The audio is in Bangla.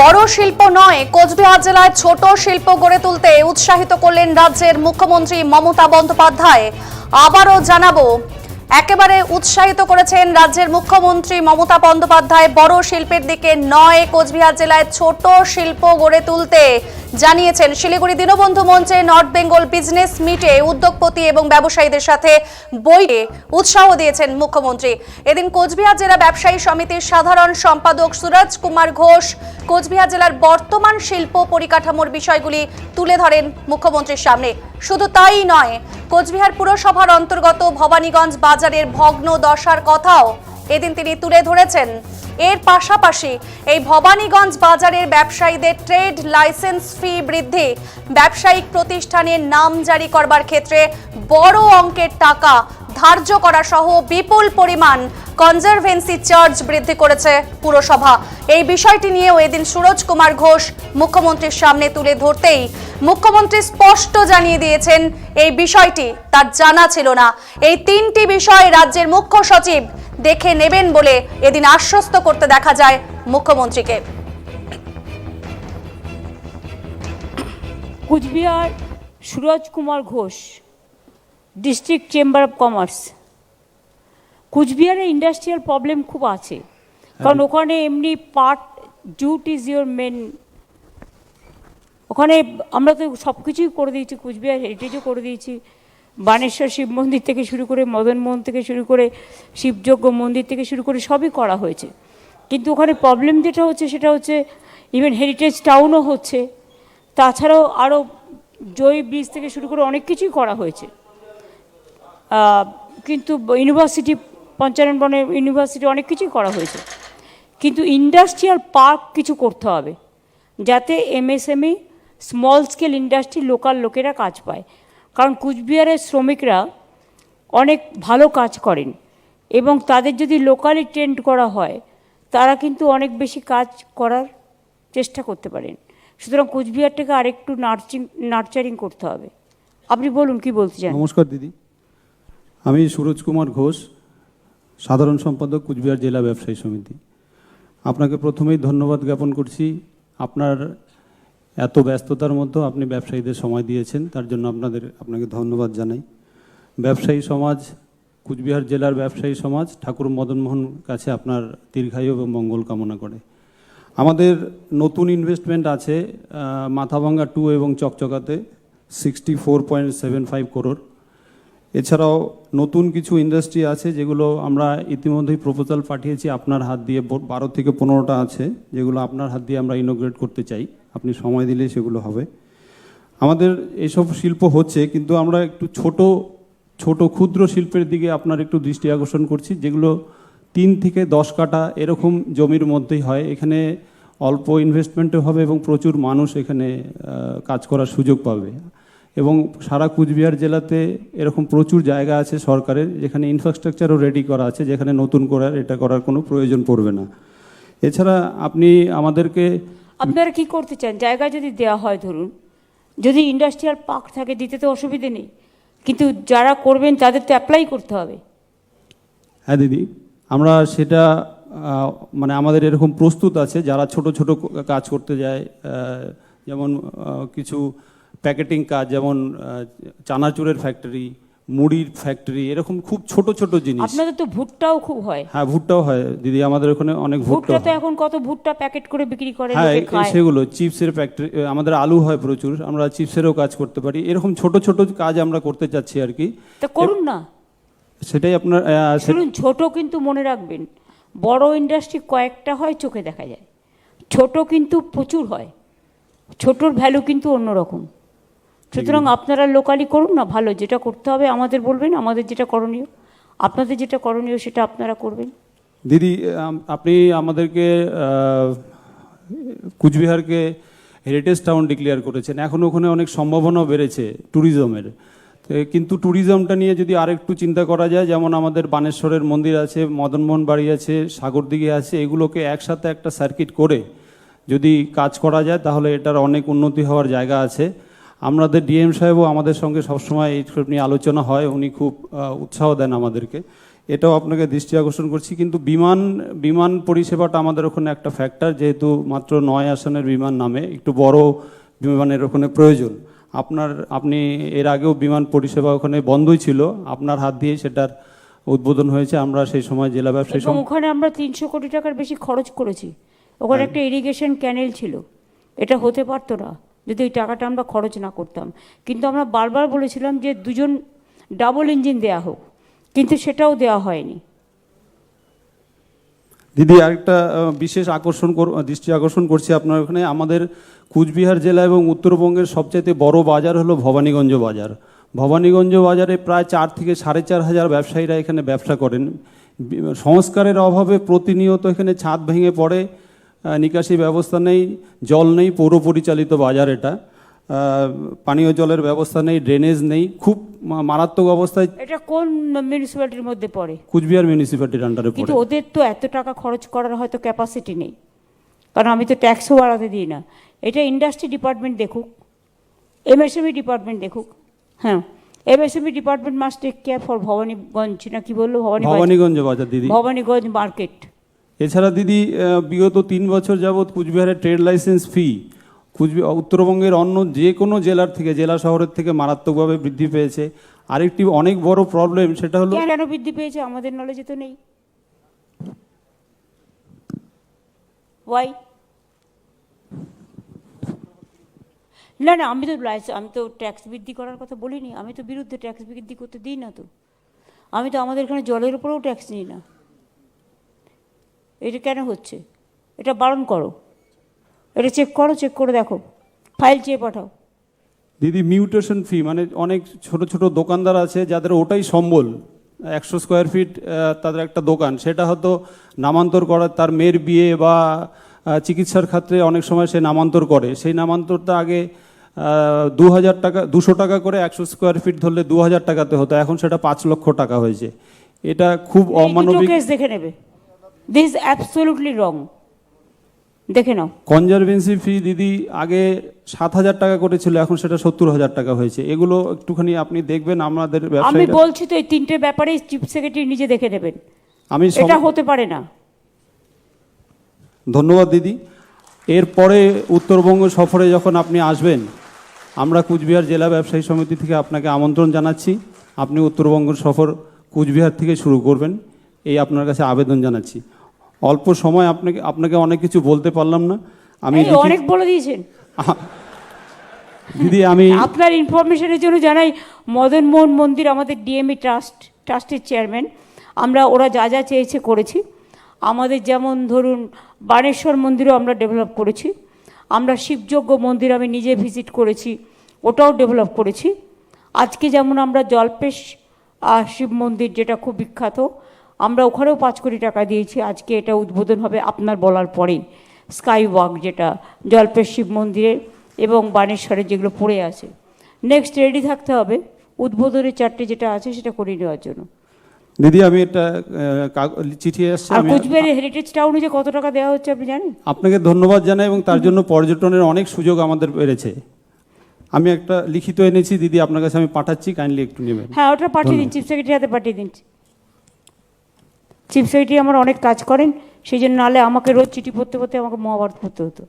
বড় শিল্প নয়, কোচবিহার জেলায় ছোট শিল্প গড়ে তুলতে উৎসাহিত করলেন রাজ্যের মুখ্যমন্ত্রী মমতা বন্দ্যোপাধ্যায়। আবারও জানাব, একেবারে উৎসাহিত করেছেন রাজ্যের মুখ্যমন্ত্রী মমতা বন্দ্যোপাধ্যায় বড় শিল্পের দিকে নয়, কোচবিহার জেলায় ছোট শিল্প গড়ে তুলতে জানিয়েছেন, শিলিগুড়ি দীনবন্ধু মঞ্চে নর্থ বেঙ্গল বিজনেস মিটে উদ্যোগপতি এবং ব্যবসায়ীদের সাথে বইয়ে উৎসাহ দিয়েছেন মুখ্যমন্ত্রী। এদিন কোচবিহার জেলা ব্যবসায়ী সমিতির সাধারণ সম্পাদক সুরজ কুমার ঘোষ কোচবিহার জেলার বর্তমান শিল্প পরিকাঠামোর বিষয়গুলি তুলে ধরেন মুখ্যমন্ত্রীর সামনে। শুধু তাই নয়, কোচবিহার পুরসভার অন্তর্গত ভবানীগঞ্জ বাজারের ভগ্ন দশার কথাও এদিন তিনি তুলে ধরেছেন। এর পাশাপাশি এই ভবানীগঞ্জ বাজারের ব্যবসায়ীদের ট্রেড লাইসেন্স ফি বৃদ্ধি, ব্যবসায়িক প্রতিষ্ঠানের নাম জারি করবার ক্ষেত্রে বড় অঙ্কের টাকা ধার্য করা সহ বিপুল পরিমাণ কনজারভেন্সি চার্জ বৃদ্ধি করেছে পুরসভা। এই বিষয়টি নিয়েও এদিন সুরজ কুমার ঘোষ মুখ্যমন্ত্রীর সামনে তুলে ধরতেই মুখ্যমন্ত্রী স্পষ্ট জানিয়ে দিয়েছেন, এই বিষয়টি তার জানা ছিল না। এই তিনটি বিষয় রাজ্যের মুখ্য সচিব দেখে নেবেন বলে এদিন আশ্বস্ত করতে দেখা যায় মুখ্যমন্ত্রীকে। Cooch Behar Suraj Kumar Ghosh district chamber of commerce কুচবিহারে industrial problem খুব আছে, কারণ ওখানে এমনি part jute is your main ওখানে আমরা তো সব কিছুই করে দিয়েছি, কুচবিহার হেরিটেজও করে দিয়েছি। বানেশ্বর শিব মন্দির থেকে শুরু করে মদন মোহন থেকে শুরু করে শিবযজ্ঞ মন্দির থেকে শুরু করে সবই করা হয়েছে। কিন্তু ওখানে প্রবলেম যেটা হচ্ছে সেটা হচ্ছে ইভেন হেরিটেজ টাউনও হচ্ছে। তাছাড়াও আরও জয় ব্রিজ থেকে শুরু করে অনেক কিছুই করা হয়েছে। কিন্তু ইউনিভার্সিটি পঞ্চানন ইউনিভার্সিটি অনেক কিছুই করা হয়েছে। কিন্তু ইন্ডাস্ট্রিয়াল পার্ক কিছু করতে হবে। যাতে MSME small scale industry local লোকেরা কাজ পায়। কারণ কুচবিহারের শ্রমিকরা অনেক ভালো কাজ করেন এবং তাদের যদি লোকালি ট্রেন্ড করা হয়, তারা কিন্তু অনেক বেশি কাজ করার চেষ্টা করতে পারেন। সুতরাং কুচবিহারটাকে আরেকটু নার্চিং নার্চারিং করতে হবে। আপনি বলুন, কি বলতে চান? নমস্কার, দিদি। আমি সুরজ কুমার ঘোষ, সাধারণ সম্পাদক, কুচবিহার জেলা ব্যবসায়ী সমিতি। আপনাকে প্রথমেই ধন্যবাদ জ্ঞাপন করছি। আপনার এত ব্যস্ততার মধ্যেও আপনি ব্যবসায়ীদের সময় দিয়েছেন, তার জন্য আপনাদের, আপনাকে ধন্যবাদ জানাই। ব্যবসায়ী সমাজ, কুচবিহার জেলার ব্যবসায়ী সমাজ, ঠাকুর মদনমোহন কাছে আপনার দীর্ঘায়ু এবং মঙ্গল কামনা করে। আমাদের নতুন ইনভেস্টমেন্ট আছে মাথাভাঙ্গা টু এবং চকচকাতে sixty four point seven five crore এছাড়াও নতুন কিছু ইন্ডাস্ট্রি আছে, যেগুলো আমরা ইতিমধ্যেই প্রপোজাল পাঠিয়েছি, আপনার হাত দিয়ে বারো থেকে পনেরোটা আছে, যেগুলো আপনার হাত দিয়ে আমরা ইনোগ্রেট করতে চাই। আপনি সময় দিলেই সেগুলো হবে। আমাদের এইসব শিল্প হচ্ছে, কিন্তু আমরা একটু ছোট ছোট ক্ষুদ্র শিল্পের দিকে আপনার একটু দৃষ্টি আকর্ষণ করছি, যেগুলো তিন থেকে দশ কাটা এরকম জমির মধ্যেই হয়। এখানে অল্প ইনভেস্টমেন্টও হবে এবং প্রচুর মানুষ এখানে কাজ করার সুযোগ পাবে। এবং সারা কুচবিহার জেলাতে এরকম প্রচুর জায়গা আছে সরকারের, যেখানে ইনফ্রাস্ট্রাকচারও রেডি করা আছে, যেখানে নতুন করার এটা করার কোনো প্রয়োজন পড়বে না। এছাড়া আপনি আমাদেরকে আপনারা কি করতে চান? জায়গা যদি দেওয়া হয়, ধরুন, যদি ইন্ডাস্ট্রিয়াল পার্ক থাকে, দিতে তো অসুবিধে নেই, কিন্তু যারা করবেন, তাদের তো অ্যাপ্লাই করতে হবে। হ্যাঁ দিদি, আমরা সেটা মানে আমাদের এরকম প্রস্তুত আছে, যারা ছোট ছোট কাজ করতে যায় যেমন কিছু প্যাকেটিং কাজ, যেমন চানাচুরের ফ্যাক্টরি মুড়ির ফ্যাক্টরি এরকম খুব ছোট ছোট জিনিস। আপনাদের তো ভুট্টাও খুব হয়। হ্যাঁ ভুট্টাও হয়। দিদি আমাদের ওখানে অনেক ভুট্টা ভুট্টা তো এখন কত ভুট্টা প্যাকেট করে বিক্রি করে হ্যাঁ লোকে খায়। সেগুলো চিপসের ফ্যাক্টরি আমাদের আলু হয় প্রচুর আমরা চিপসেরও কাজ করতে পারি। এরকম ছোট ছোট কাজ আমরা করতে চাচ্ছি আর কি। তা করুন না। সেটাই আপনার আহ, সে- শুনুন ছোট কিন্তু মনে রাখবেন বড় ইন্ডাস্ট্রি কয়েকটা হয় চোখে দেখা যায়। ছোট কিন্তু প্রচুর হয়। ছোটর ভ্যালু কিন্তু অন্যরকম। সুতরাং আপনারা লোকালি করুন না ভালো যেটা করতে হবে আমাদের বলবেন আমাদের যেটা করণীয়। আপনাদের যেটা করণীয় সেটা আপনারা করবেন। দিদি আপনি আমাদেরকে কুচবিহারকে হেরিটেজ টাউন ডিক্লেয়ার করেছেন। এখন ওখানে অনেক সম্ভাবনাও বেড়েছে ট্যুরিজমের কিন্তু ট্যুরিজমটা নিয়ে যদি আরেকটু চিন্তা করা যায় যেমন আমাদের বানেশ্বরের মন্দির আছে মদনমোহন বাড়ি আছে সাগরদিঘি আছে এগুলোকে একসাথে একটা সার্কিট করে যদি কাজ করা যায় তাহলে এটার অনেক উন্নতি হওয়ার জায়গা আছে। আমাদের ডিএম সাহেবও আমাদের সঙ্গে সবসময় এই সব নিয়ে আলোচনা হয় উনি খুব উৎসাহ দেন আমাদেরকে। এটাও আপনাকে দৃষ্টি আকর্ষণ করছি কিন্তু বিমান বিমান পরিষেবাটা আমাদের ওখানে একটা ফ্যাক্টর যেহেতু মাত্র নয় আসনের বিমান নামে একটু বড় বিমানের ওখানে প্রয়োজন। আপনার আপনি এর আগেও বিমান পরিষেবা ওখানে বন্ধই ছিল আপনার হাত দিয়ে সেটার উদ্বোধন হয়েছে আমরা সেই সময় জেলা ব্যবসায়ী ওখানে আমরা তিনশো কোটি টাকার বেশি খরচ করেছি। ওখানে একটা ইরিগেশন ক্যানেল ছিল। এটা হতে পারতো না। যদি এই টাকাটা আমরা খরচ না করতাম। কিন্তু আমরা বারবার বলেছিলাম যে দুজন ডাবল ইঞ্জিন দেয়া হোক, কিন্তু সেটাও দেওয়া হয়নি। দিদি, আরেকটা বিশেষ আকর্ষণ কর- দৃষ্টি আকর্ষণ করছি আপনার ওখানে। আমাদের কুচবিহার জেলা এবং উত্তরবঙ্গের সবচাইতে বড় বাজার হলো ভবানীগঞ্জ বাজার। ভবানীগঞ্জ বাজারে প্রায় চার থেকে সাড়ে চার হাজার ব্যবসায়ীরা এখানে ব্যবসা করেন। সংস্কারের অভাবে প্রতিনিয়ত এখানে ছাদ ভেঙে পড়ে। নিকাশি ব্যবস্থা নেই জল নেই পৌর পরিচালিত বাজার এটা। পানীয় জলের ব্যবস্থা নেই ড্রেনেজ নেই খুব মারাত্মক অবস্থায় এটা কোন মিউনিসিপ্যালিটির মধ্যে পড়ে? কুচবিহার মিউনিসিপ্যালিটির আন্ডারে পড়ে। কিন্তু ওদের তো এত টাকা খরচ করার হয়তো ক্যাপাসিটি নেই। কারণ আমি তো ট্যাক্সও বাড়াতে দিই না। এটা ইন্ডাস্ট্রি ডিপার্টমেন্ট দেখুক এমএসএমই ডিপার্টমেন্ট দেখুক হ্যাঁ। MSME department must take care for Bhabaniganj না কি বলল? ভবানী ভবানীগঞ্জ বাজার দিদি। ভবানীগঞ্জ মার্কেট এছাড়া দিদি বিগত তিন বছর যাবৎ কুচবিহারের ট্রেড লাইসেন্স ফি কুচবিহার উত্তরবঙ্গের অন্য যে কোনো জেলার থেকে, জেলা শহরের থেকে মারাত্মকভাবে বৃদ্ধি পেয়েছে। আরেকটি অনেক বড় প্রবলেম সেটা হলো কেন বৃদ্ধি পেয়েছে? আমাদের নলেজে তো নেই। ওয়াই না না, আমি তো আমি তো ট্যাক্স বৃদ্ধি করার কথা বলিনি। আমি তো বিরুদ্ধে ট্যাক্স বৃদ্ধি করতে দিই না তো। আমি তো আমাদের এখানে জলের উপরেও ট্যাক্স নিই না। এটা কেন হচ্ছে? এটা বারণ করো। এটা চেক করো চেক করে দেখো। ফাইল চেয়ে পাঠাও। দিদি মিউটেশন ফি মানে অনেক ছোট ছোট দোকানদার আছে যাদের ওটাই সম্বল। একশো স্কোয়ার ফিট তাদের একটা দোকান। সেটা হয়তো নামান্তর করার তার মেয়ের বিয়ে বা চিকিৎসার ক্ষেত্রে অনেক সময় সে নামান্তর করে। সেই নামান্তরটা আগে দু হাজার টাকা দুশো টাকা করে একশো স্কোয়ার ফিট ধরলে দু হাজার টাকাতে হতো। এখন সেটা পাঁচ লক্ষ টাকা হয়েছে। এটা খুব অমানবিক দেখে নেবে। দিস অ্যাবসোলুটলি রং দেখে নাও। কনজারভেন্সি ফি দিদি আগে সাত হাজার টাকা করেছিল এখন সেটা সত্তর হাজার টাকা হয়েছে। এগুলো একটুখানি আপনি দেখবেন আমাদের আমি বলছি তো এই তিনটে ব্যাপারে চিফ সেক্রেটারি নিজে দেখে নেবেন। আমি এটা হতে পারে না। ধন্যবাদ দিদি। এরপরে উত্তরবঙ্গ সফরে যখন আপনি আসবেন আমরা কুচবিহার জেলা ব্যবসায়ী সমিতি থেকে আপনাকে আমন্ত্রণ জানাচ্ছি। আপনি উত্তরবঙ্গ সফর কুচবিহার থেকে শুরু করবেন। এই আপনার কাছে আবেদন জানাচ্ছি। অল্প সময় আপনাকে আপনাকে অনেক কিছু বলতে পারলাম না। আমি অনেক বলে দিয়েছেন। দিদি আমি আপনার ইনফরমেশনের জন্য জানাই মদন মোহন মন্দির আমাদের ডিএমই ট্রাস্ট ট্রাস্টের চেয়ারম্যান আমরা ওরা যা যা চেয়েছে করেছি। আমাদের যেমন ধরুন বাণেশ্বর মন্দিরও আমরা ডেভেলপ করেছি। আমরা শিবযজ্ঞ মন্দির আমি নিজে ভিজিট করেছি ওটাও ডেভেলপ করেছি। আজকে যেমন আমরা জলপেশ শিব মন্দির যেটা খুব বিখ্যাত আমরা ওখানেও পাঁচ কোটি টাকা দিয়েছি আজকে এটা উদ্বোধন হবে আপনার বলার পরেই। স্কাই ওয়াক যেটা জলপেশ শিব মন্দিরে এবং বানেশ্বরে যেগুলো পড়ে আছে। নেক্সট রেডি থাকতে হবে উদ্বোধনের চারটে যেটা আছে সেটা করে নেওয়ার জন্য। দিদি আমি একটা আহ, চিঠি আসছে আর কোচবিহারের হেরিটেজ টাউনে যে কত টাকা দেওয়া হচ্ছে আপনি জানেন? আপনাকে ধন্যবাদ জানাই এবং তার জন্য পর্যটনের অনেক সুযোগ আমাদের বেড়েছে। আমি একটা লিখিত এনেছি দিদি আপনার কাছে আমি পাঠাচ্ছি কাইন্ডলি একটু নেবেন। হ্যাঁ ওটা পাঠিয়ে দিন চিফ সেক্রেটারি হাতে পাঠিয়ে দিন। চিফ সেক্রেটারি আমার অনেক কাজ করেন, সেই জন্য নাহলে আমাকে রোজ চিঠি পড়তে পড়তে আমাকে মহাভারত পড়তে হতো।